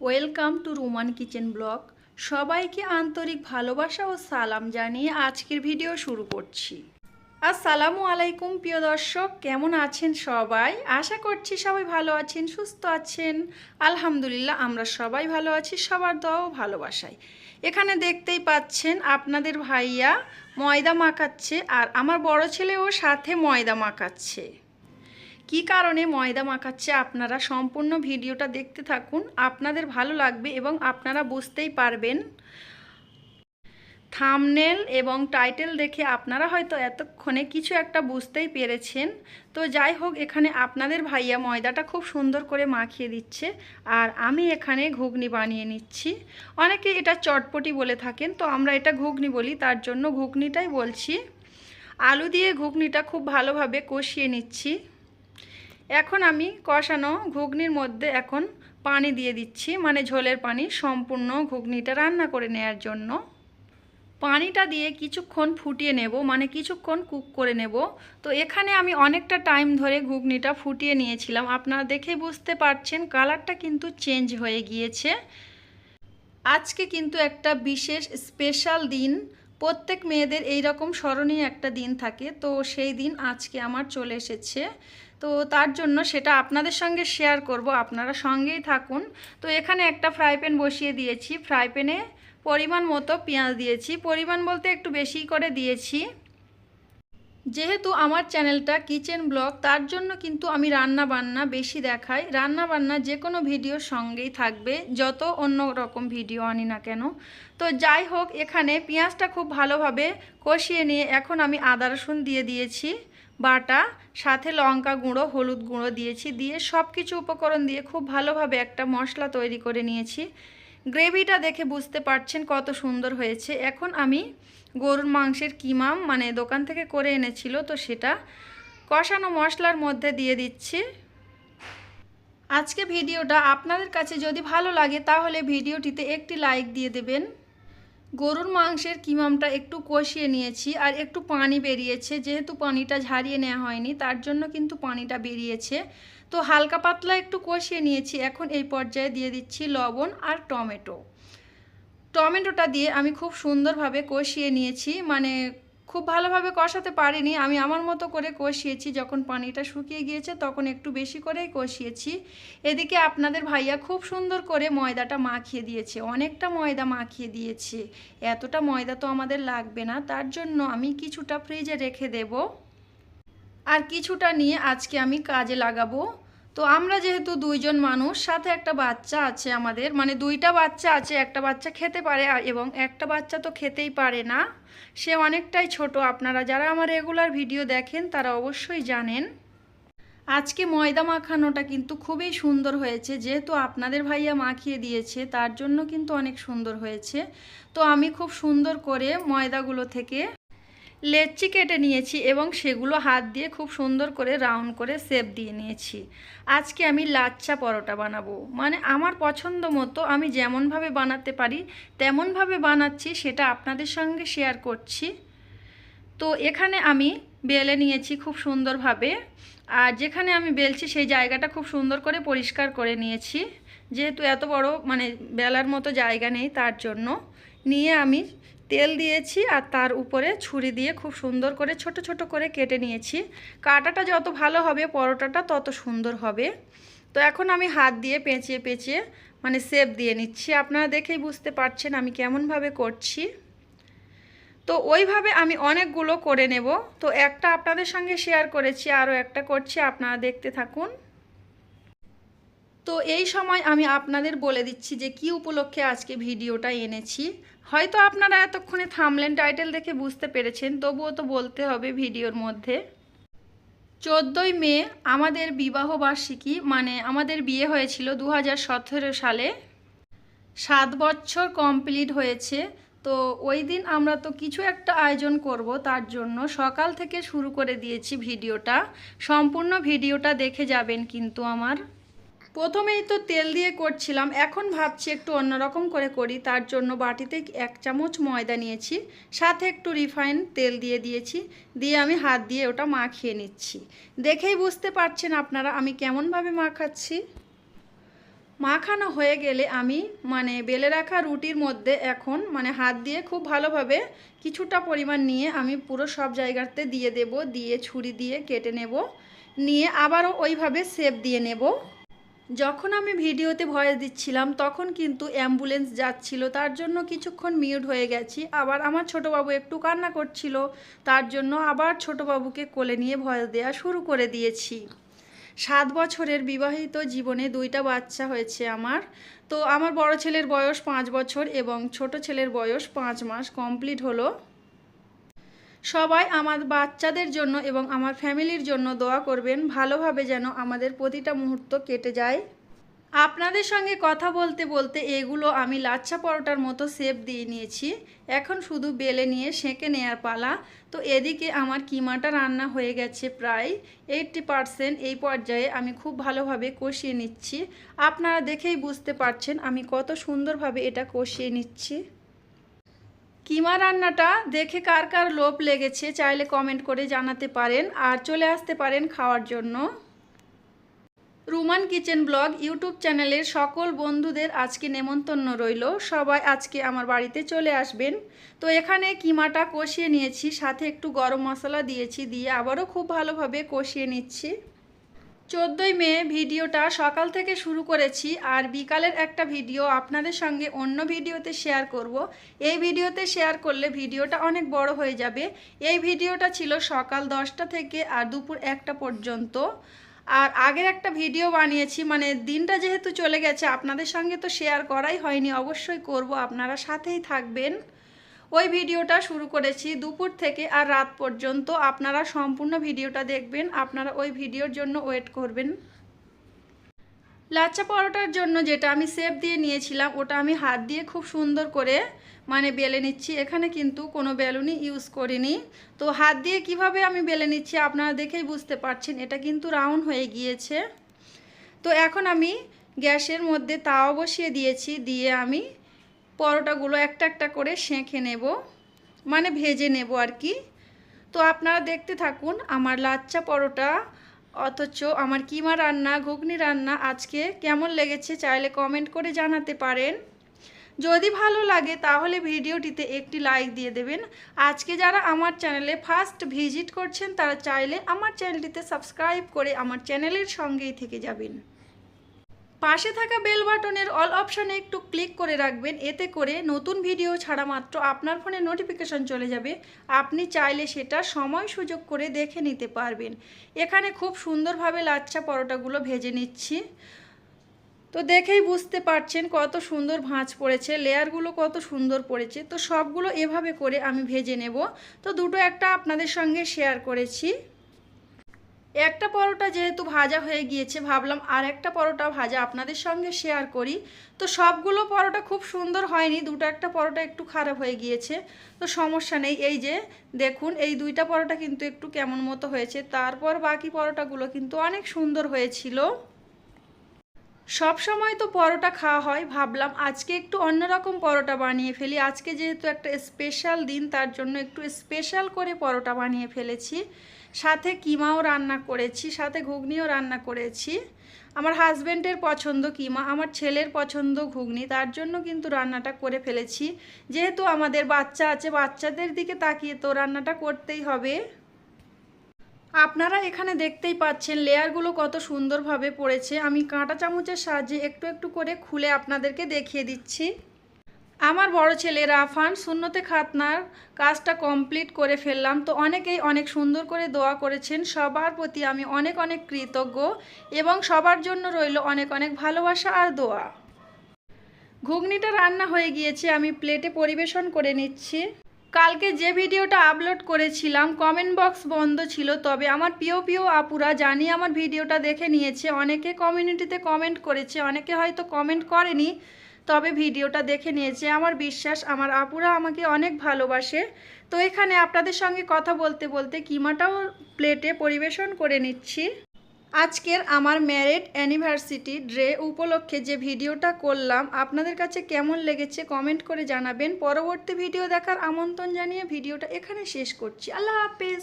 Welcome to Ruman kitchen blog. সবাইকে আন্তরিক ভালোবাসা ও সালাম জানিয়ে আজকের ভিডিও শুরু করছি। আসসালামু আলাইকুম, প্রিয় দর্শক। কেমন আছেন সবাই? আশা করছি সবাই ভালো আছেন, সুস্থ আছেন। আলহামদুলিল্লাহ, আমরা সবাই ভালো আছি, সবার দোয়া ও ভালোবাসায়। এখানে দেখতেই পাচ্ছেন আপনাদের ভাইয়া ময়দা মাখাচ্ছে আর আমার বড় ছেলেও সাথে ময়দা মাখাচ্ছে। কি কারণে ময়দা মাখাচ্ছে আপনারা সম্পূর্ণ ভিডিওটা দেখতে থাকুন। আপনাদের ভালো লাগবে এবং আপনারা বুঝতেই পারবেন। থামনেল এবং টাইটেল দেখে আপনারা হয়তো এতক্ষণে কিছু একটা বুঝতেই পেরেছেন। তো যাই হোক, এখানে আপনাদের ভাইয়া ময়দাটা খুব সুন্দর করে মাখিয়ে দিচ্ছে আর আমি এখানে ঘুগনি বানিয়ে নিচ্ছি। অনেকে এটা চটপটি বলে থাকেন, তো আমরা এটা ঘুগনি বলি, তার জন্য ঘুগনিটাই বলছি। আলু দিয়ে ঘুগনিটা খুব ভালোভাবে কষিয়ে নিচ্ছি। এখন আমি কষানো ঘুগনির মধ্যে এখন পানি দিয়ে দিচ্ছি মানে ঝোলের পানি, সম্পূর্ণ ঘুগনিটা রান্না করে নেয়ার জন্য। পানিটা দিয়ে কিছুক্ষণ ফুটিয়ে নেব মানে কিছুক্ষণ কুক করে নেব। তো এখানে আমি অনেকটা টাইম ধরে ঘুগনিটা ফুটিয়ে নিয়েছিলাম। আপনারা দেখে বুঝতে পারছেন, কালারটা কিন্তু চেঞ্জ হয়ে গিয়েছে। আজকে কিন্তু একটা বিশেষ স্পেশাল দিন। প্রত্যেক মেয়েদের এই রকম স্মরণীয় একটা দিন থাকে। তো সেই দিন আজকে আমার চলে এসেছে। তো তার জন্য সেটা আপনাদের সঙ্গে শেয়ার করব, আপনারা সঙ্গেই থাকুন। তো এখানে একটা ফ্রাই প্যান বসিয়ে দিয়েছি। ফ্রাই প্যানে পরিমাণ মতো পেঁয়াজ দিয়েছি। পরিমাণ বলতে একটু বেশি করে দিয়েছি। যেহেতু আমার চ্যানেলটা কিচেন ব্লগ, তার জন্য কিন্তু আমি রান্না বান্না বেশি দেখাই। রান্না বান্না যে কোনো ভিডিওর সঙ্গেই থাকবে, যত অন্য রকম ভিডিও আনি না কেন। তো যাই হোক, এখানে পেঁয়াজটা খুব ভালোভাবে কষিয়ে নিয়ে এখন আমি আদা রসুন দিয়ে দিয়েছি। বাটা, সাথে লঙ্কা গুঁড়ো, হলুদ গুঁড়ো দিয়েছি, দিয়ে সব কিছু উপকরণ দিয়ে খুব ভালোভাবে একটা মশলা তৈরি করে নিয়েছি। গ্রেভিটা দেখে বুঝতে পারছেন কত সুন্দর হয়েছে। এখন আমি গরুর মাংসের কিমাম মানে দোকান থেকে করে এনেছিল, তো সেটা কষানো মশলার মধ্যে দিয়ে দিচ্ছি। আজকে ভিডিওটা আপনাদের কাছে যদি ভালো লাগে, তাহলে ভিডিওটিতে একটি লাইক দিয়ে দেবেন। গরুর মাংসের কিমামটা একটু কষিয়ে নিয়েছি আর একটু পানি বেরিয়েছে। যেহেতু পানিটা ঝারিয়ে নেওয়া হয়নি, তার জন্য কিন্তু পানিটা বেরিয়েছে। তো হালকা পাতলা একটু কষিয়ে নিয়েছি। এখন এই পর্যায়ে দিয়ে দিচ্ছি লবণ আর টমেটো। টমেটোটা দিয়ে আমি খুব সুন্দরভাবে কষিয়ে নিয়েছি। মানে খুব ভালোভাবে কষাতে পারিনি। আমি আমার মতো করে কষিয়েছি। যখন পানিটা শুকিয়ে গিয়েছে, তখন একটু বেশি করেই কষিয়েছি। এদিকে আপনাদের ভাইয়া খুব সুন্দর করে ময়দাটা মাখিয়ে দিয়েছে। অনেকটা ময়দা মাখিয়ে দিয়েছে। এতটা ময়দা তো আমাদের লাগবে না। তার জন্য আমি কিছুটা ফ্রিজে রেখে দেব। আর কিছুটা নিয়ে আজকে আমি কাজে লাগাবো। তো আমরা যেহেতু দুইজন মানুষ, সাথে একটা বাচ্চা আছে আমাদের মানে দুইটা বাচ্চা আছে, একটা বাচ্চা খেতে পারে এবং একটা বাচ্চা তো খেতেই পারে না। সে অনেকটাই ছোট। আপনারা যারা আমার রেগুলার ভিডিও দেখেন, তারা অবশ্যই জানেন। আজকে ময়দা মাখানোটা কিন্তু খুবই সুন্দর হয়েছে। যেহেতু আপনাদের ভাইয়া মাখিয়ে দিয়েছে, তার জন্য কিন্তু অনেক সুন্দর হয়েছে। তো আমি খুব সুন্দর করে ময়দাগুলো থেকে লেচি কেটে নিয়েছি এবং সেগুলো হাত দিয়ে খুব সুন্দর করে রাউন্ড করে শেপ দিয়ে নিয়েছি। আজকে আমি লাচ্চা পরোটা বানাবো। মানে আমার পছন্দ মতো আমি যেমনভাবে বানাতে পারি, তেমনভাবে বানাচ্ছি, সেটা আপনাদের সঙ্গে শেয়ার করছি। তো এখানে আমি বেলে নিয়েছি খুব সুন্দরভাবে। আর যেখানে আমি বেলছি, সেই জায়গাটা খুব সুন্দর করে পরিষ্কার করে নিয়েছি। যেহেতু এত বড় মানে বেলার মতো জায়গা নেই তার জন্য। নিয়ে আমি তেল দিয়েছি আর তার উপরে ছুরি দিয়ে খুব সুন্দর করে ছোট ছোট করে কেটে নিয়েছি। কাটাটা যত ভালো হবে, পরোটাটা তত সুন্দর হবে। তো এখন আমি হাত দিয়ে পেঁচিয়ে পেঁচিয়ে মানে সেপ দিয়ে নিচ্ছি। আপনারা দেখেই বুঝতে পারছেন আমি কেমনভাবে করছি। তো ওইভাবে আমি অনেকগুলো করে নেব। তো একটা আপনাদের সঙ্গে শেয়ার করেছি, আরও একটা করছি, আপনারা দেখতে থাকুন। তো এই সময় আমি আপনাদের বলে দিচ্ছি যে কি উপলক্ষে আজকে ভিডিওটা এনেছি। হয়তো আপনারা এতক্ষণে থামলেন টাইটেল দেখে বুঝতে পেরেছেন, তবুও তো বলতে হবে ভিডিওর মধ্যে। চোদ্দোই মে আমাদের বিবাহ বার্ষিকী মানে আমাদের বিয়ে হয়েছিল দু হাজার সতেরো সালে। সাত বছর কমপ্লিট হয়েছে, তো ওই দিন আমরা তো কিছু একটা আয়োজন করব তার জন্য। সকাল থেকে শুরু করে দিয়েছি ভিডিওটা। সম্পূর্ণ ভিডিওটা দেখে যাবেন কিন্তু আমার। প্রথমেই তো তেল দিয়ে করছিলাম, এখন ভাবছি একটু অন্যরকম করে করি। তার জন্য বাটিতে এক চামচ ময়দা নিয়েছি, সাথে একটু রিফাইন তেল দিয়ে দিয়েছি, দিয়ে আমি হাত দিয়ে ওটা মাখিয়ে নিচ্ছি। দেখেই বুঝতে পারছেন আপনারা আমি কেমনভাবে মাখাচ্ছি। মাখানো হয়ে গেলে আমি মানে বেলে রাখা রুটির মধ্যে এখন মানে হাত দিয়ে খুব ভালোভাবে কিছুটা পরিমাণ নিয়ে আমি পুরো সব জায়গাতে দিয়ে দেব, দিয়ে ছুরি দিয়ে কেটে নেব, নিয়ে আবারও ওইভাবে সেপ দিয়ে নেব। যখন আমি ভিডিওতে ভয়েস দিচ্ছিলাম, তখন কিন্তু অ্যাম্বুলেন্স যাচ্ছিল। তার জন্য কিছুক্ষণ মিউট হয়ে গেছি। আবার আমার ছোটোবাবু একটু কান্না করছিল। তার জন্য আবার ছোটোবাবুকে কোলে নিয়ে ভয়েস দেওয়া শুরু করে দিয়েছি। সাত বছরের বিবাহিত জীবনে দুইটা বাচ্চা হয়েছে আমার। তো আমার বড় ছেলের বয়স পাঁচ বছর এবং ছোট ছেলের বয়স পাঁচ মাস। কমপ্লিট হলো। সবাই আমার বাচ্চাদের জন্য এবং আমার ফ্যামিলির জন্য দোয়া করবেন, ভালোভাবে যেন আমাদের প্রতিটা মুহূর্ত কেটে যায়। আপনাদের সঙ্গে কথা বলতে বলতে এগুলো আমি লাচ্ছা পরোটার মতো শেপ দিয়ে নিয়েছি। এখন শুধু বেলে নিয়ে সেঁকে নেয়ার পালা। তো এদিকে আমার কিমাটা রান্না হয়ে গেছে প্রায় এইটটি পারসেন্ট এই পর্যায়ে আমি খুব ভালোভাবে কষিয়ে নিচ্ছি। আপনারা দেখেই বুঝতে পারছেন আমি কত সুন্দরভাবে এটা কষিয়ে নিচ্ছি। কিমা রান্নাটা দেখে কার কার লোভ লেগেছে চাইলে কমেন্ট করে জানাতে পারেন। আর চলে আসতে পারেন খাওয়ার জন্য। রুমান কিচেন ব্লগ ইউটিউব চ্যানেলের সকল বন্ধুদের আজকে নেমন্তন্ন রইল। সবাই আজকে আমার বাড়িতে চলে আসবেন। তো এখানে কিমাটা কষিয়ে নিয়েছি, সাথে একটু গরম মশলা দিয়েছি, দিয়ে আবারও খুব ভালোভাবে কষিয়ে নিচ্ছি। চোদ্দোই মে ভিডিওটা সকাল থেকে শুরু করেছি আর বিকালের একটা ভিডিও আপনাদের সঙ্গে অন্য ভিডিওতে শেয়ার করব। এই ভিডিওতে শেয়ার করলে ভিডিওটা অনেক বড় হয়ে যাবে। এই ভিডিওটা ছিল সকাল দশটা থেকে আর দুপুর একটা পর্যন্ত। আর আগের একটা ভিডিও বানিয়েছি মানে দিনটা যেহেতু চলে গেছে, আপনাদের সঙ্গে তো শেয়ার করাই হয়নি, অবশ্যই করব, আপনারা সাথেই থাকবেন। ওই ভিডিওটা শুরু করেছি দুপুর থেকে আর রাত পর্যন্ত। আপনারা সম্পূর্ণ ভিডিওটা দেখবেন। আপনারা ওই ভিডিওর জন্য ওয়েট করবেন। লাচ্চা পরোটার জন্য যেটা আমি সেপ দিয়ে নিয়েছিলাম, ওটা আমি হাত দিয়ে খুব সুন্দর করে মানে বেলে নিচ্ছি। এখানে কিন্তু কোনো বেলুনি ইউজ করিনি। তো হাত দিয়ে কীভাবে আমি বেলে নিচ্ছি আপনারা দেখেই বুঝতে পারছেন, এটা কিন্তু রাউন্ড হয়ে গিয়েছে। তো এখন আমি গ্যাসের মধ্যে তাওয়া বসিয়ে দিয়েছি, দিয়ে আমি পরোটাগুলো একটা একটা করে সেঁকে নেব মানে ভেজে নেব আর কি। তো আপনারা দেখতে থাকুন আমার লাচ্চা পরোটা, অথচ আমার কিমা রান্না, ঘুগনি রান্না আজকে কেমন লেগেছে চাইলে কমেন্ট করে জানাতে পারেন। যদি ভালো লাগে তাহলে ভিডিওটিতে একটি লাইক দিয়ে দেবেন। আজকে যারা আমার চ্যানেলে ফার্স্ট ভিজিট করছেন তারা চাইলে আমার চ্যানেলটিতে সাবস্ক্রাইব করে আমার চ্যানেলের সঙ্গেই থেকে যাবেন। পাশে থাকা বেল বাটনের অল অপশানে একটু ক্লিক করে রাখবেন। এতে করে নতুন ভিডিও ছাড়া মাত্র আপনার ফোনে নোটিফিকেশন চলে যাবে। আপনি চাইলে সেটা সময় সুযোগ করে দেখে নিতে পারবেন। এখানে খুব সুন্দরভাবে লাচ্ছা পরোটাগুলো ভেজে নিচ্ছি। তো দেখেই বুঝতে পারছেন কত সুন্দর ভাঁজ পড়েছে, লেয়ারগুলো কত সুন্দর পড়েছে। তো সবগুলো এভাবে করে আমি ভেজে নেব। তো দুটো একটা আপনাদের সঙ্গে শেয়ার করেছি। একটা পরোটা যেহেতু ভাজা হয়ে গিয়েছে, ভাবলাম আর একটা পরোটা ভাজা আপনাদের সঙ্গে শেয়ার করি। তো সবগুলো পরোটা খুব সুন্দর হয়নি, দুটো একটা পরোটা একটু খারাপ হয়ে গিয়েছে, তো সমস্যা নেই। এই যে দেখুন, এই দুইটা পরোটা কিন্তু একটু কেমন মতো হয়েছে, তারপর বাকি পরোটাগুলো কিন্তু অনেক সুন্দর হয়েছিল। সব সময় তো পরোটা খাওয়া হয়, ভাবলাম আজকে একটু অন্যরকম পরোটা বানিয়ে ফেলি। আজকে যেহেতু একটা স্পেশাল দিন, তার জন্য একটু স্পেশাল করে পরোটা বানিয়ে ফেলেছি। সাথে কিমাও রান্না করেছি, সাথে ঘুগনিও রান্না করেছি। আমার হাজব্যান্ডের পছন্দ কিমা, আমার ছেলের পছন্দ ঘুগনি, তার জন্য কিন্তু রান্নাটা করে ফেলেছি। যেহেতু আমাদের বাচ্চা আছে, বাচ্চাদের দিকে তাকিয়ে তো রান্নাটা করতেই হবে। আপনারা এখানে দেখতেই পাচ্ছেন লেয়ারগুলো কত সুন্দরভাবে পড়েছে। আমি কাঁটা চামচের সাহায্যে একটু একটু করে খুলে আপনাদেরকে দেখিয়ে দিচ্ছি। আমার বড় ছেলে রাফান শূন্যতে খাতনার কাজটা কমপ্লিট করে ফেললাম। তো অনেকেই অনেক সুন্দর করে দোয়া করেছেন। সবার প্রতি আমি অনেক অনেক কৃতজ্ঞ এবং সবার জন্য রইল অনেক অনেক ভালোবাসা আর দোয়া। ঘুগনিটা রান্না হয়ে গিয়েছে, আমি প্লেটে পরিবেশন করে নিচ্ছি। কালকে যে ভিডিওটা আপলোড করেছিলাম কমেন্ট বক্স বন্ধ ছিল, তবে আমার প্রিয় প্রিয় আপুরা জানি আমার ভিডিওটা দেখে নিয়েছে। অনেকে কমিউনিটিতে কমেন্ট করেছে, অনেকে হয়তো কমেন্ট করেনি। তবে ভিডিওটা দেখে নিয়েছে। আমার বিশ্বাস, আমার আপুরা আমাকে অনেক ভালোবাসে। তো এখানে আপনাদের সঙ্গে কথা বলতে বলতে কিমাটাও প্লেটে পরিবেশন করে নিচ্ছি। আজকের আমার ম্যারেড অ্যানিভার্সিটি ড্রে উপলক্ষে যে ভিডিওটা করলাম, আপনাদের কাছে কেমন লেগেছে কমেন্ট করে জানাবেন। পরবর্তী ভিডিও দেখার আমন্ত্রণ জানিয়ে ভিডিওটা এখানে শেষ করছি। আল্লাহ হাফেজ।